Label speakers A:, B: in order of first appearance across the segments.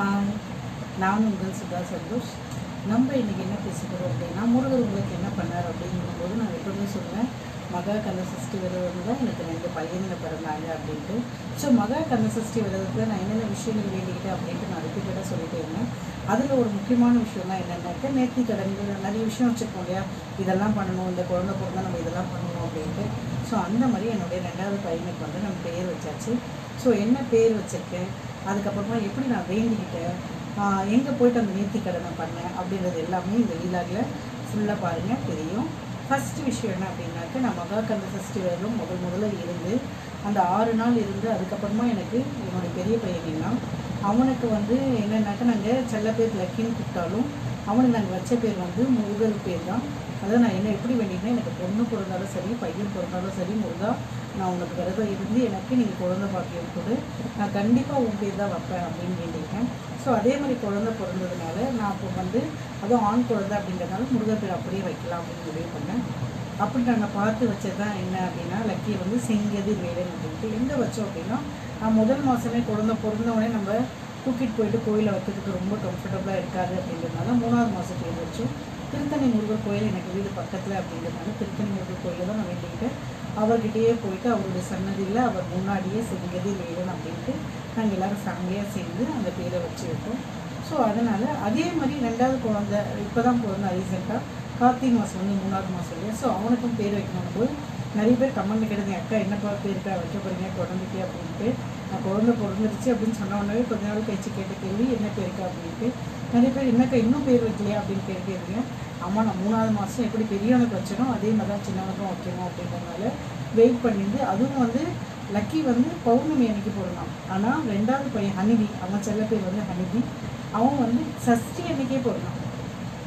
A: வணக்கம் நான் உங்கள் சுதா சந்தோஷ். நம்ம இன்றைக்கி என்ன பேசிக்கிறோம் அப்படின்னா முருகர் உங்களுக்கு என்ன பண்ணார் அப்படிங்கும்போது நான் எப்பவுமே சொல்லுவேன் மகா கந்த சஷ்டி விரதம் தான் எனக்கு ரெண்டு பையனுங்க பிறந்தாங்க அப்படின்ட்டு. ஸோ மகா கந்த சஷ்டி விரதத்தில் நான் என்னென்ன விஷயங்கள் வேண்டிக்கிட்டேன் அப்படின்ட்டு நான் ரிப்பீட்டாக சொல்லிட்டே இருந்தேன். அதில் ஒரு முக்கியமான விஷயம்லாம் என்னென்னாக்க நேர்த்தி கடன்கள் நிறைய விஷயம் வச்சுருக்கோம் இல்லையா? இதெல்லாம் பண்ணணும் இந்த குழந்தை பிறந்தா நம்ம இதெல்லாம் பண்ணணும் அப்படின்ட்டு. ஸோ அந்த மாதிரி என்னுடைய ரெண்டாவது பையனுக்கு வந்து நம்ம பேர் வச்சாச்சு. ஸோ என்ன பேர் வச்சுருக்கேன்? அதுக்கப்புறமா எப்படி நான் வேண்டிக்கிட்டேன்? எங்கே போயிட்டு அந்த நேர்த்தி கடனை பண்ணேன்? அப்படின்றது எல்லாமே இந்த லீலாவில் ஃபுல்லாக பாருங்கள் தெரியும். ஃபஸ்ட்டு விஷயம் என்ன அப்படின்னாக்க நான் மகா கந்த சஷ்டி முதல் முதல்ல இருந்து அந்த ஆறு நாள் இருந்து அதுக்கப்புறமா எனக்கு என்னுடைய பெரிய பையனா அவனுக்கு வந்து என்னென்னாக்கா நாங்கள் செல்ல பேர் லக்கின்னு கூப்பிட்டாலும் அவனுக்கு நாங்கள் வச்ச பேர் வந்து முருகர் பேர் தான். அதான் நான் என்ன எப்படி வேண்டிங்கன்னா எனக்கு பொண்ணு பிறந்தாலும் சரி பையன் பிறந்தாலும் சரி முருகா நான் உனக்கு விரதம் இருந்து எனக்கு நீங்கள் குழந்தை பாக்கியம் கொடு. நான் கண்டிப்பாக உன் பேர் தான் வைப்பேன் அப்படின்னு வேண்டியிருக்கேன் ஸோ அதே மாதிரி குழந்தை பிறந்ததுனால நான் இப்போ வந்து அதுவும் ஆண் குழந்தை அப்படிங்கிறதுனால முருகர் அப்படியே வைக்கலாம் அப்படின்னு முடிவு பண்ணேன். அப்படி நாங்கள் பார்த்து வச்சது தான் என்ன அப்படின்னா லக்கியை வந்து செங்கதிர் வேலைன்னு அப்படின்ட்டு எங்கே வச்சோம் அப்படின்னா நான் முதல் மாதமே குழந்தை பிறந்தவொடனே நம்ம தூக்கிட்டு போயிட்டு கோயிலை வைக்கிறதுக்கு ரொம்ப கம்ஃபர்டபுளாக இருக்காது அப்படின்றதுனால மூணாவது மாதத்துக்கு வச்சோம். திருத்தணி முருகர் கோயில் எனக்கு வீடு பக்கத்தில் அப்படின்றதுனால திருத்தணி முருகர் கோயிலில் தான் நான் வேண்டிக்கிட்டேன். அவர்கிட்டயே போயிட்டு அவருடைய சன்னதியில் அவர் முன்னாடியே செங்கதி வேலன் அப்படின்ட்டு நாங்கள் எல்லோரும் ஃபேமிலியாக சேர்ந்து அந்த பேரை வச்சுருக்கோம் ஸோ அதனால் அதே மாதிரி ரெண்டாவது குழந்த இப்போ தான் பிறந்தா ரீசெண்டாக கார்த்திகை மாதம் வந்து மூணாவது மாதம் இல்லையா? ஸோ அவனுக்கும் பேர் வைக்கணும் போது நிறைய பேர் கமெண்ட் கிடையாது அக்கா என்னப்பா பேருக்கா வைக்க போகிறீங்க குழந்தைக்கு அப்படின்ட்டு. நான் குழந்தை பிறந்துருச்சு அப்படின்னு சொன்ன உடனே கொஞ்ச நாள் கழிச்சு கேட்ட கேள்வி என்ன பேருக்கா அப்படின்ட்டு. நிறைய பேர் என்னக்கா இன்னும் பேர் வைக்கலையா? அப்படின்னு கேட்டிருக்கேன் அம்மா நான் மூணாவது மாதம் எப்படி பெரியவனுக்கு வச்சிடும் அதே மாதிரி தான் சின்னவனுக்கும் வைக்கணும் நேரத்தில் வெயிட் பண்ணிட்டு அதுவும் வந்து லக்கி வந்து பௌர்ணமி அன்னைக்கு பிறந்தான் ஆனால் ரெண்டாவது பையன் ஹனிதி அவன் செல்ல பேர் வந்து ஹனிதி அவன் வந்து சஷ்டி அன்னைக்கே பிறந்தான்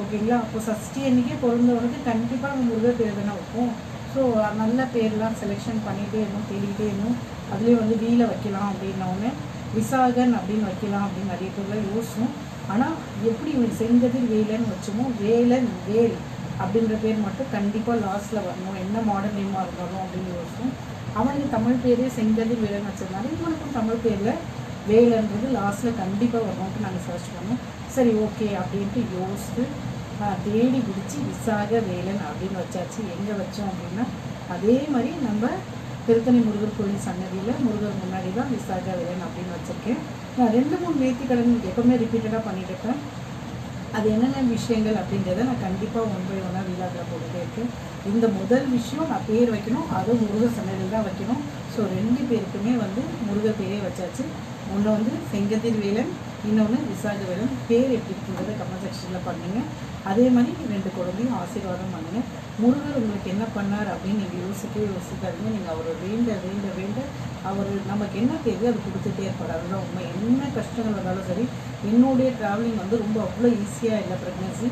A: ஓகேங்களா? அப்போ சஷ்டி அன்னைக்கே பிறந்தவனுக்கு கண்டிப்பாக நம்ம முருகர் பேர் தானே வைப்போம். ஸோ நல்ல பேர்லாம் செலெக்ஷன் பண்ணிகிட்டே இருந்தோம் தேடிக்கிட்டே இருந்தோம் அதுலேயும் வந்து வீல வைக்கலாம் அப்படின்னோடனே விசாகன் அப்படின்னு வைக்கலாம் அப்படின்னு நிறைய பேர்லாம் யோசிச்சோம். ஆனால் எப்படி இவனுக்கு செங்கதிர் வேலன் வச்சோமோ வேலன் வேல் அப்படின்ற பேர் மட்டும் கண்டிப்பாக லாஸ்ட்டில் வரணும். என்ன மாடர்ன் நேமாக இருந்தாலும் அப்படின்னு யோசிச்சோம் அவனுக்கு தமிழ் பேரே செங்கதிர் வேலன் வச்சதுனால இவனுக்கும் தமிழ் பேரில் வேலைன்றது லாஸ்ட்டில் கண்டிப்பாக வரணும்ட்டு நாங்கள் சர்ச் பண்ணோம். சரி ஓகே அப்படின்ட்டு யோசித்து தேடி பிடிச்சி விசாக வேலன் அப்படின்னு வச்சாச்சு. எங்கே வச்சோம் அப்படின்னா அதே மாதிரி நம்ம திருத்தணி முருகர் கோயில் சன்னதியில் முருகர் முன்னாடி தான் விசாக வேலன் அப்படின்னு வச்சுருக்கேன். நான் ரெண்டு மூணு நேர்த்தி கடன் எப்போவுமே ரிப்பீட்டடாக பண்ணிட்டு இருப்பேன். அது என்னென்ன விஷயங்கள் அப்படின்றத நான் கண்டிப்பாக ஒன் பை ஒன்னாக வீலாகில் போட்டுகிட்டே இருக்கேன். இந்த முதல் விஷயம் நான் பேர் வைக்கணும். அதுவும் முருகர் சன்னதியில் தான் வைக்கணும். ஸோ ரெண்டு பேருக்குமே வந்து முருகர் பேரே வச்சாச்சு. ஒன்று வந்து செங்கதிர் வேலன் இன்னொன்று விசாக வேலன். பேர் எப்படி இருக்குன்றத கமெண்ட் செக்ஷனில் பண்ணுங்க. அதே மாதிரி ரெண்டு குழந்தையும் ஆசீர்வாதம் பண்ணுங்க. முருகர் உங்களுக்கு என்ன பண்ணார் அப்படின்னு நீங்கள் யோசிக்க யோசிக்காதீங்க. நீங்கள் அவரை வேண்ட வேண்ட வேண்ட அவர் நமக்கு என்ன தேவையோ அது கொடுத்துட்டே இருப்பார். அதுதான் உண்மை. என்ன கஷ்டங்கள் வந்தாலும் சரி என்னுடைய ட்ராவலிங் வந்து ரொம்ப அவ்வளோ ஈஸியாக இல்லை ப்ரெக்னென்சி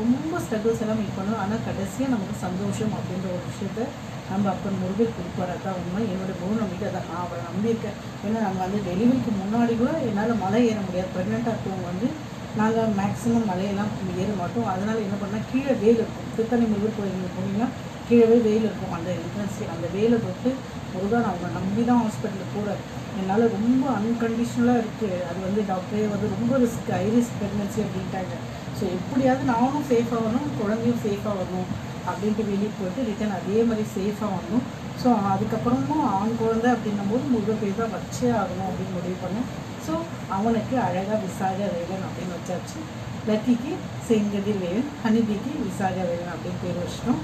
A: ரொம்ப ஸ்ட்ரகிள்ஸ் எல்லாம் மீட் பண்ணணும் ஆனால் கடைசியாக நமக்கு சந்தோஷம் அப்படின்ற ஒரு விஷயத்த நம்ம அப்பன் முருகர் கொடுப்பார். அதான் உண்மை. என்னோடய முழு நம்பிக்கை அதை நான் அவரை நம்பியிருக்கேன். ஏன்னா நாங்கள் வந்து டெலிவரிக்கு முன்னாடி கூட என்னால் மலை ஏற முடியாது. ப்ரெக்னெண்ட்டாக இருக்கவங்க வந்து நாங்கள் மேக்ஸிமம் மலையெல்லாம் ஏற மாட்டோம். அதனால் என்ன பண்ணால் கீழே வேல் இருக்கும். திருத்தணி முருகர் கோயில் போனீங்கன்னா கீழே வெயில் இருக்கும். அந்த இன்ட்ரெஸ்ட் அந்த வெயிலை தொட்டு முருகா நான் அவங்க நம்பி தான் ஹாஸ்பிட்டலுக்கு கூட என்னால் ரொம்ப அன்கண்டிஷனலாக இருக்குது அது வந்து டாக்டரே வந்து ரொம்ப ரிஸ்க் ஹை ரிஸ்க் ப்ரெக்னன்சி அப்படின்ட்டாங்க. ஸோ எப்படியாவது நானும் சேஃபாக வரணும் குழந்தையும் சேஃபாக வரணும் அப்படின்ட்டு வெளியே போயிட்டு ரிட்டன் அதே மாதிரி சேஃபாக வரணும். ஸோ அதுக்கப்புறமும் ஆண் குழந்தை அப்படின்னும் போது முருகர் பேர் தான் வச்சே ஆகணும் அப்படின்னு முடிவு பண்ணேன். ஸோ அவனுக்கு அழகாக விசாக வேலன் அப்படின்னு வச்சாச்சு. லத்திக்கு செங்கதிர் வேலன் ஹனிபிக்கு விசாக வேலன் அப்படின்னு பேர் வச்சிட்டோம்.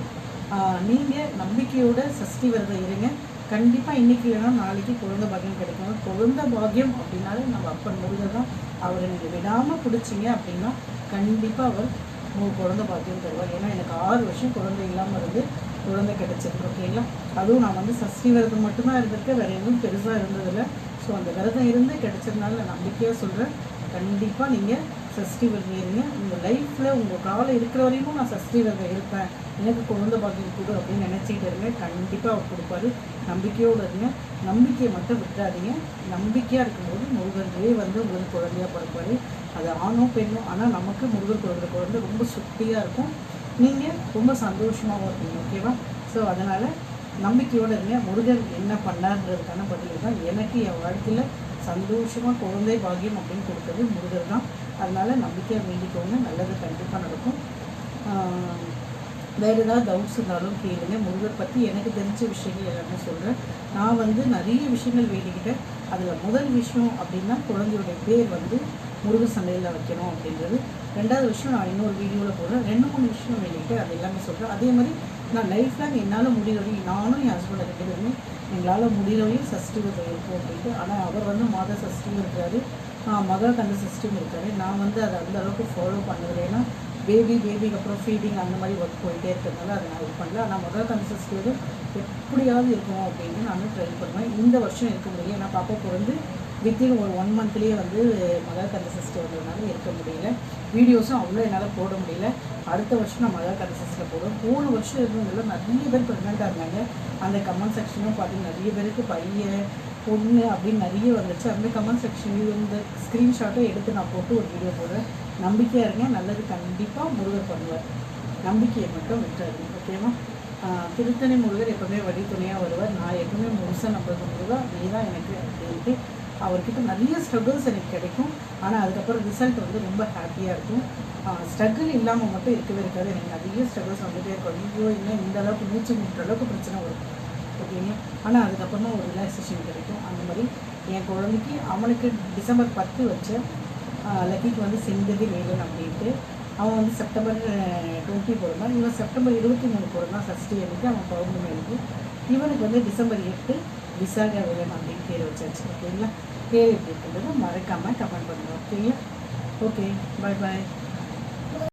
A: நீங்கள் நம்பிக்கையோட சஷ்டி விரதம் இருங்க. கண்டிப்பாக இன்றைக்கி வேணால் நாளைக்கு குழந்தை பாக்கியம் கிடைக்கும். குழந்தை பாக்கியம் அப்படின்னாலே நம்ம அப்பன் முருகர் தான் அவரை நீங்கள் விடாமல் பிடிச்சிங்க அப்படின்னா கண்டிப்பாக அவர் மூணு குழந்தை பாக்கியம் தருவார். ஏன்னா எனக்கு ஆறு வருஷம் குழந்தை இல்லாமல் இருந்து குழந்தை கிடைச்சிருக்கு ஓகேங்களா? அதுவும் நான் வந்து சஷ்டி விரதம் மட்டும்தான் இருந்திருக்கேன். வேறு எதுவும் பெருசாக இருந்ததில்லை. ஸோ அந்த விரதம் இருந்து கிடைச்சதுனால நான் நம்பிக்கையாக சொல்கிறேன் கண்டிப்பாக நீங்கள் சஷ்டி விரதம் இருங்க. உங்கள் லைஃப்பில் உங்கள் காலம் இருக்கிற வரைக்கும் நான் சஷ்டி விரதம் இருப்பேன். எனக்கு குழந்தை பாக்கியம் கொடு அப்படின்னு நினச்சிக்கிட்டு இருங்க. கண்டிப்பாக அவர் கொடுப்பாரு. நம்பிக்கையோடு இருங்க. நம்பிக்கையை மட்டும் விட்டுறாதீங்க. நம்பிக்கையாக இருக்கும்போது முருகர்களே வந்து உங்களுக்கு குழந்தையாக பிறப்பாரு. அது ஆணோ பெண்ணோ ஆனால் நமக்கு முருகர் குழந்தை குழந்தை ரொம்ப சுத்தியாக இருக்கும். நீங்கள் ரொம்ப சந்தோஷமாகவும் இருப்பீங்க. ஓகேவா ஸோ அதனால் நம்பிக்கையோடு இருங்க. முருகன் என்ன பண்ணார்ன்றதுக்கான பதில் தான் எனக்கு என் வாழ்க்கையில் சந்தோஷமாக குழந்தை பாக்கியம் அப்படின்னு கொடுத்தது முருகர் தான். அதனால் நம்பிக்கையாக வேண்டிக்கோங்க நல்லது கண்டிப்பாக நடக்கும். வேறு ஏதாவது டவுட்ஸ் இருந்தாலும் கேளுங்க. முருகர் பற்றி எனக்கு தெரிஞ்ச விஷயங்கள் எல்லாமே சொல்கிறேன் நான் வந்து நிறைய விஷயங்கள் வேண்டிக்கிட்டேன். அதில் முதல் விஷயம் அப்படின்னா குழந்தையுடைய பேர் வந்து முருக சந்தையில் வைக்கணும் அப்படின்றது. ரெண்டாவது விஷயம் நான் இன்னொரு வீடியோவில் போடுறேன். ரெண்டு மூணு விஷயம் வேண்டிக்கிட்டு அது எல்லாமே சொல்கிறேன் அதே மாதிரி நான் லைஃப் லாங் என்னால் முடியலையும் நானும் என் ஹஸ்பண்ட் ரெண்டு எங்களால் முடியலையும் வரையும் சஷ்டிவத்தை இருக்கும் அப்படின்ட்டு. ஆனால் அவர் வந்து மாத சஷ்டியும் இருக்கிறாரு. மகளுக்கு மகா கந்த இருக்காது. நான் வந்து அதை அந்த அளவுக்கு ஃபாலோ பண்ணுவேன் ஏன்னா பேபி பேபிக்கு அப்புறம் ஃபீடிங் அந்த மாதிரி ஒர்க் போயிட்டே இருக்கிறதுனால அதை நான் இது பண்ணல. ஆனால் மகா கன்சஸ்ட் எப்படியாவது இருக்கும் அப்படின்னு நான் ட்ரை பண்ணுவேன். இந்த வருஷம் இருக்க முடியல. ஏன்னா பாப்பா பிறந்து வித்தின் ஒரு ஒன் மந்த்லேயே வந்து மகா கன்சஸ்ட் வந்ததுனால இருக்க முடியல. வீடியோஸும் அவ்வளோ என்னால் போட முடியல. அடுத்த வருஷம் நான் மகா கன்சஸ்ட்டில் போடுவேன். போன வருஷம் இருந்ததில் நிறைய பேர் ப்ரெக்னெண்ட்டாக இருந்தாங்க அந்த கமெண்ட் செக்ஷனும் பார்த்து நிறைய பேருக்கு பையன் பொண்ணு அப்படின்னு நிறைய வந்துச்சு. அந்த கமெண்ட் செக்ஷன் இந்த ஸ்க்ரீன்ஷாட்டை எடுத்து நான் போட்டு ஒரு வீடியோ போடுறேன். நம்பிக்கையாக இருங்க. நல்லது கண்டிப்பாக முருகர் பண்ணுவார். நம்பிக்கையை மட்டும் விட்டுறாரு ஓகேவா திருத்தணி முருகர் எப்போவுமே வழி துணையாக வருவார். நான் எப்பவுமே முழுசாக நம்புறது முருகா. நீ தான் எனக்கு அப்படின்ட்டு அவர்கிட்ட நிறைய ஸ்ட்ரகிள்ஸ் எனக்கு கிடைக்கும். ஆனால் அதுக்கப்புறம் ரிசல்ட் வந்து ரொம்ப ஹாப்பியாக இருக்கும். ஸ்ட்ரகிள் இல்லாமல் மட்டும் இருக்கவே இருக்காது. எனக்கு நிறைய ஸ்ட்ரகிள்ஸ் வந்துகிட்டே இருக்கும். ஐயோ இன்னும் இந்த அளவுக்கு மூச்சு முட்டுற அளவுக்கு பிரச்சனை வரும். ஓகேங்க ஆனால் அதுக்கப்புறமா ஒரு ரிலாக்ஸேஷன் கிடைக்கும். அந்த மாதிரி என் குழந்தைக்கு அவனுக்கு டிசம்பர் பத்து வச்சு லக்கிக்கு வந்து செஞ்சது வேணும் அப்படின்ட்டு. அவன் வந்து செப்டம்பர் டுவெண்ட்டி பிறந்தான் இவன் செப்டம்பர் இருபத்தி மூணு பிறந்தான் சஷ்டி அன்னைக்கு அவன் பௌர்ணமி அன்னைக்கு இவனுக்கு வந்து டிசம்பர் எட்டு விசாக வேணும் அப்படின்னு பேர் வச்சாச்சு. ஓகேங்களா? பேர் எப்படி இருக்கின்றது மறக்காமல் கமெண்ட் பண்ணுங்க. ஓகேங்களா? ஓகே பாய் பாய்